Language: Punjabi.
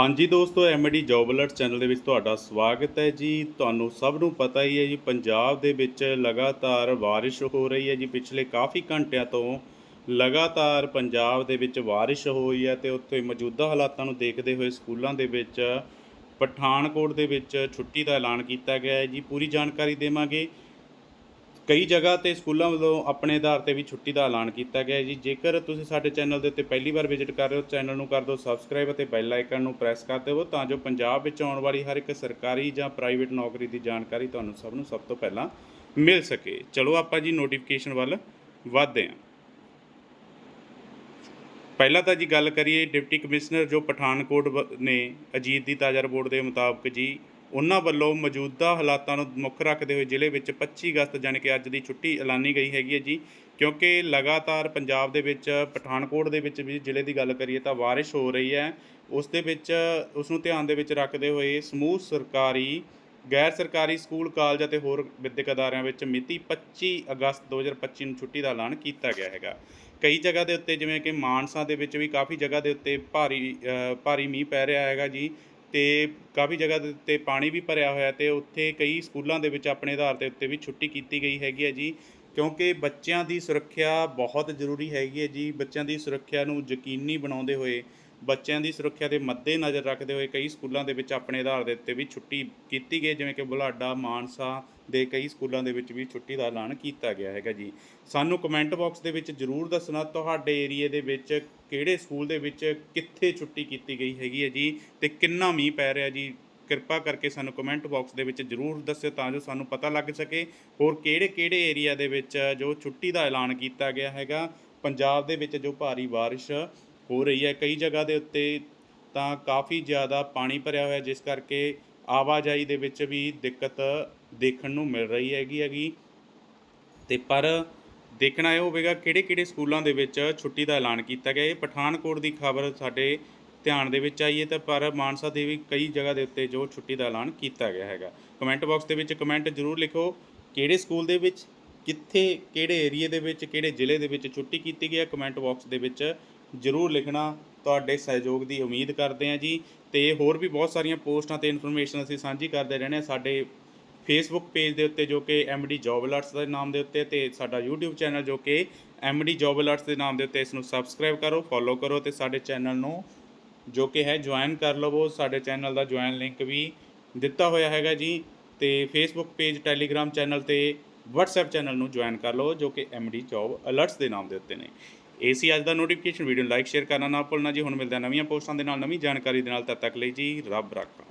ਹਾਂਜੀ ਦੋਸਤੋ ਐਮਡੀ ਜੌਬ ਅਲਰਟ ਚੈਨਲ ਦੇ ਵਿੱਚ ਤੁਹਾਡਾ ਸਵਾਗਤ ਹੈ ਜੀ। ਤੁਹਾਨੂੰ ਸਭ ਨੂੰ ਪਤਾ ਹੀ ਹੈ ਜੀ, ਪੰਜਾਬ ਦੇ ਵਿੱਚ ਲਗਾਤਾਰ ਬਾਰਿਸ਼ ਹੋ ਰਹੀ ਹੈ ਜੀ। ਪਿਛਲੇ ਕਾਫੀ ਘੰਟਿਆਂ ਤੋਂ ਲਗਾਤਾਰ ਪੰਜਾਬ ਦੇ ਵਿੱਚ ਬਾਰਿਸ਼ ਹੋਈ ਹੈ ਤੇ ਉੱਥੇ ਮੌਜੂਦਾ ਹਾਲਾਤਾਂ ਨੂੰ ਦੇਖਦੇ ਹੋਏ ਸਕੂਲਾਂ ਦੇ ਵਿੱਚ, ਪਠਾਨਕੋਟ ਦੇ ਵਿੱਚ ਛੁੱਟੀ ਦਾ ਐਲਾਨ ਕੀਤਾ ਗਿਆ ਹੈ ਜੀ। ਪੂਰੀ ਜਾਣਕਾਰੀ ਦੇਵਾਂਗੇ। ਕਈ ਜਗ੍ਹਾ ਤੇ ਸਕੂਲਾਂ ਵੱਲੋਂ ਆਪਣੇ ਆਧਾਰ ਤੇ ਵੀ ਛੁੱਟੀ ਦਾ ਐਲਾਨ ਕੀਤਾ ਗਿਆ ਹੈ ਜੀ। ਜੇਕਰ ਤੁਸੀਂ ਸਾਡੇ ਚੈਨਲ ਦੇ ਉੱਤੇ ਪਹਿਲੀ ਵਾਰ ਵਿਜ਼ਿਟ ਕਰ ਰਹੇ ਹੋ, ਚੈਨਲ ਨੂੰ ਕਰ ਦਿਓ ਸਬਸਕ੍ਰਾਈਬ ਅਤੇ ਬੈਲ ਆਈਕਨ ਨੂੰ ਪ੍ਰੈਸ ਕਰ ਦਿਓ, ਤਾਂ ਜੋ ਪੰਜਾਬ ਵਿੱਚ ਆਉਣ ਵਾਲੀ ਹਰ ਇੱਕ ਸਰਕਾਰੀ ਜਾਂ ਪ੍ਰਾਈਵੇਟ ਨੌਕਰੀ ਦੀ ਜਾਣਕਾਰੀ ਤੁਹਾਨੂੰ ਸਭ ਨੂੰ ਸਭ ਤੋਂ ਪਹਿਲਾਂ ਮਿਲ ਸਕੇ। ਚਲੋ ਆਪਾਂ ਜੀ ਨੋਟੀਫਿਕੇਸ਼ਨ ਵੱਲ ਵਧਦੇ ਹਾਂ। ਪਹਿਲਾਂ ਤਾਂ ਜੀ ਗੱਲ ਕਰੀਏ, ਡਿਪਟੀ ਕਮਿਸ਼ਨਰ ਜੋ ਪਠਾਨਕੋਟ ਵ- ਨੇ ਅਜੀਤ ਦੀ ਤਾਜ਼ਾ ਰਿਪੋਰਟ ਦੇ ਮੁਤਾਬਕ ਜੀ ਉਹਨਾਂ ਵੱਲੋਂ ਮੌਜੂਦਾ ਹਾਲਾਤਾਂ ਨੂੰ ਮੁੱਖ ਰੱਖਦੇ ਹੋਏ ਜ਼ਿਲ੍ਹੇ ਵਿੱਚ 25 ਅਗਸਤ ਜਾਣੀ ਕਿ ਅੱਜ ਦੀ ਛੁੱਟੀ ਐਲਾਨੀ ਗਈ ਹੈਗੀ ਹੈ ਜੀ। ਕਿਉਂਕਿ ਲਗਾਤਾਰ ਪੰਜਾਬ ਦੇ ਵਿੱਚ, ਪਠਾਨਕੋਟ ਦੇ ਵਿੱਚ ਵੀ ਜ਼ਿਲ੍ਹੇ ਦੀ ਗੱਲ ਕਰੀਏ ਤਾਂ ਬਾਰਿਸ਼ ਹੋ ਰਹੀ ਹੈ। ਉਸ ਦੇ ਵਿੱਚ, ਉਸ ਨੂੰ ਧਿਆਨ ਦੇ ਵਿੱਚ ਰੱਖਦੇ ਹੋਏ ਸਮੂਹ ਸਰਕਾਰੀ, ਗੈਰ ਸਰਕਾਰੀ ਸਕੂਲ, ਕਾਲਜ ਅਤੇ ਹੋਰ ਵਿਦਿਅਕ ਅਦਾਰਿਆਂ ਵਿੱਚ ਮਿਤੀ 25 ਅਗਸਤ 2025 ਨੂੰ ਛੁੱਟੀ ਦਾ ਐਲਾਨ ਕੀਤਾ ਗਿਆ ਹੈਗਾ। ਕਈ ਜਗ੍ਹਾ ਦੇ ਉੱਤੇ ਜਿਵੇਂ ਕਿ ਮਾਨਸਾ ਦੇ ਵਿੱਚ ਵੀ ਕਾਫੀ ਜਗ੍ਹਾ ਦੇ ਉੱਤੇ ਭਾਰੀ ਭਾਰੀ ਮੀਂਹ ਪੈ ਰਿਹਾ ਹੈਗਾ ਜੀ। ਅਤੇ ਕਾਫੀ ਜਗ੍ਹਾ ਦੇ ਉੱਤੇ ਪਾਣੀ ਵੀ ਭਰਿਆ ਹੋਇਆ ਅਤੇ ਉੱਥੇ ਕਈ ਸਕੂਲਾਂ ਦੇ ਵਿੱਚ ਆਪਣੇ ਆਧਾਰ ਦੇ ਉੱਤੇ ਵੀ ਛੁੱਟੀ ਕੀਤੀ ਗਈ ਹੈਗੀ ਹੈ ਜੀ। ਕਿਉਂਕਿ ਬੱਚਿਆਂ ਦੀ ਸੁਰੱਖਿਆ ਬਹੁਤ ਜ਼ਰੂਰੀ ਹੈਗੀ ਹੈ ਜੀ। ਬੱਚਿਆਂ ਦੀ ਸੁਰੱਖਿਆ ਨੂੰ ਯਕੀਨੀ ਬਣਾਉਂਦੇ ਹੋਏ ਬੱਚਿਆਂ ਦੀ ਸੁਰੱਖਿਆ ਦੇ ਮੱਦੇ ਨਜ਼ਰ ਰੱਖਦੇ ਹੋਏ ਕਈ ਸਕੂਲਾਂ ਦੇ ਵਿੱਚ ਆਪਣੇ ਆਧਾਰ ਦੇ ਉੱਤੇ ਵੀ ਛੁੱਟੀ ਕੀਤੀ ਗਈ ਜਿਵੇਂ ਕਿ ਬੁਲਾਡਾ, ਮਾਨਸਾ ਦੇ ਕਈ ਸਕੂਲਾਂ ਦੇ ਵਿੱਚ ਵੀ ਛੁੱਟੀ ਦਾ ਐਲਾਨ ਕੀਤਾ ਗਿਆ ਹੈਗਾ ਜੀ। ਸਾਨੂੰ ਕਮੈਂਟ ਬਾਕਸ ਦੇ ਵਿੱਚ ਜਰੂਰ ਦੱਸਣਾ, ਤੁਹਾਡੇ ਏਰੀਏ ਦੇ ਵਿੱਚ ਕਿਹੜੇ ਸਕੂਲ ਦੇ ਵਿੱਚ ਕਿੱਥੇ ਛੁੱਟੀ ਕੀਤੀ ਗਈ ਹੈਗੀ ਹੈ ਜੀ ਤੇ ਕਿੰਨਾ ਮੀਂਹ ਪੈ ਰਿਹਾ ਜੀ? ਕਿਰਪਾ ਕਰਕੇ ਸਾਨੂੰ ਕਮੈਂਟ ਬਾਕਸ ਦੇ ਵਿੱਚ ਜਰੂਰ ਦੱਸਿਓ ਤਾਂ ਜੋ ਸਾਨੂੰ ਪਤਾ ਲੱਗ ਸਕੇ ਹੋਰ ਕਿਹੜੇ ਕਿਹੜੇ ਏਰੀਆ ਦੇ ਵਿੱਚ ਜੋ ਛੁੱਟੀ ਦਾ ਐਲਾਨ ਕੀਤਾ ਗਿਆ ਹੈਗਾ। ਪੰਜਾਬ ਦੇ ਵਿੱਚ ਜੋ ਭਾਰੀ ਬਾਰਿਸ਼ ਹੋ ਰਹੀ ਹੈ। ਕਈ ਜਗ੍ਹਾ ਦੇ ਉੱਤੇ ਤਾਂ ਕਾਫੀ ਜ਼ਿਆਦਾ ਪਾਣੀ ਭਰਿਆ ਹੋਇਆ ਜਿਸ ਕਰਕੇ ਆਵਾਜਾਈ ਦੇ ਵਿੱਚ ਵੀ ਦਿੱਕਤ ਦੇਖਣ ਨੂੰ ਮਿਲ ਰਹੀ ਹੈਗੀ ਹੈਗੀ। ਤੇ ਪਰ ਦੇਖਣਾ ਇਹ ਹੋਵੇਗਾ ਕਿਹੜੇ ਕਿਹੜੇ ਸਕੂਲਾਂ ਦੇ ਵਿੱਚ ਛੁੱਟੀ ਦਾ ਐਲਾਨ ਕੀਤਾ ਗਿਆ। ਇਹ ਪਠਾਨਕੋਟ ਦੀ ਖਬਰ ਸਾਡੇ ਧਿਆਨ ਦੇ ਵਿੱਚ ਆਈਏ ਤਾਂ ਪਰ ਮਾਨਸਾ ਦੇ ਵੀ ਕਈ ਜਗ੍ਹਾ ਦੇ ਉੱਤੇ ਜੋ ਛੁੱਟੀ ਦਾ ਐਲਾਨ ਕੀਤਾ ਗਿਆ ਹੈਗਾ। ਕਮੈਂਟ ਬਾਕਸ ਦੇ ਵਿੱਚ ਕਮੈਂਟ ਜ਼ਰੂਰ ਲਿਖੋ ਕਿਹੜੇ ਸਕੂਲ ਦੇ ਵਿੱਚ, ਕਿੱਥੇ, ਕਿਹੜੇ ਏਰੀਏ ਦੇ ਵਿੱਚ, ਕਿਹੜੇ ਜ਼ਿਲ੍ਹੇ ਦੇ ਵਿੱਚ ਛੁੱਟੀ ਕੀਤੀ ਗਈ ਹੈ। ਕਮੈਂਟ ਬਾਕਸ ਦੇ ਵਿੱਚ ਜ਼ਰੂਰ ਲਿਖਣਾ ਤੁਹਾਡੇ ਸਹਿਯੋਗ ਦੀ ਉਮੀਦ ਕਰਦੇ ਹਾਂ ਜੀ। ਤੇ ਹੋਰ ਵੀ ਬਹੁਤ ਸਾਰੀਆਂ ਪੋਸਟਾਂ ਤੇ ਇਨਫੋਰਮੇਸ਼ਨ ਅਸੀਂ ਸਾਂਝੀ ਕਰਦੇ ਰਹਿੰਦੇ ਹਾਂ ਸਾਡੇ ਫੇਸਬੁੱਕ ਪੇਜ ਦੇ ਉੱਤੇ ਜੋ ਕਿ ਐਮਡੀ ਜੌਬ ਅਲਰਟਸ ਦੇ ਨਾਮ ਦੇ ਉੱਤੇ ਤੇ ਸਾਡਾ YouTube ਚੈਨਲ ਜੋ ਕਿ ਐਮਡੀ ਜੌਬ ਅਲਰਟਸ ਦੇ ਨਾਮ ਦੇ ਉੱਤੇ ਇਸ ਨੂੰ ਸਬਸਕ੍ਰਾਈਬ ਕਰੋ ਫੋਲੋ ਕਰੋ ਤੇ ਸਾਡੇ ਚੈਨਲ ਨੂੰ ਜੋ ਕਿ ਹੈ ਜੁਆਇਨ ਕਰ ਲਵੋ। ਸਾਡੇ ਚੈਨਲ ਦਾ ਜੁਆਇਨ ਲਿੰਕ ਵੀ ਦਿੱਤਾ ਹੋਇਆ ਹੈਗਾ ਜੀ। ਤੇ ਫੇਸਬੁੱਕ ਪੇਜ ਟੈਲੀਗ੍ਰਾਮ ਚੈਨਲ ਤੇ WhatsApp ਚੈਨਲ ਨੂੰ ਜੁਆਇਨ ਕਰ ਲਵੋ ਜੋ ਕਿ ਐਮਡੀ ਜੌਬ ਅਲਰਟਸ ਦੇ ਨਾਮ ਦੇ ਉੱਤੇ ਨੇ। ਇਹ ਸੀ ਅੱਜ ਦਾ ਨੋਟੀਫਿਕੇਸ਼ਨ ਵੀਡੀਓ ਨੂੰ ਲਾਈਕ ਸ਼ੇਅਰ ਕਰਨਾ ਨਾ ਭੁੱਲਣਾ ਜੀ। ਹੁਣ ਮਿਲਦੇ ਹਾਂ ਨਵੀਆਂ ਪੋਸਟਾਂ ਦੇ ਨਾਲ, ਨਵੀਂ ਜਾਣਕਾਰੀ ਦੇ ਨਾਲ। ਤਦ ਤੱਕ ਲਈ ਜੀ, ਰੱਬ ਰਾਖਾ।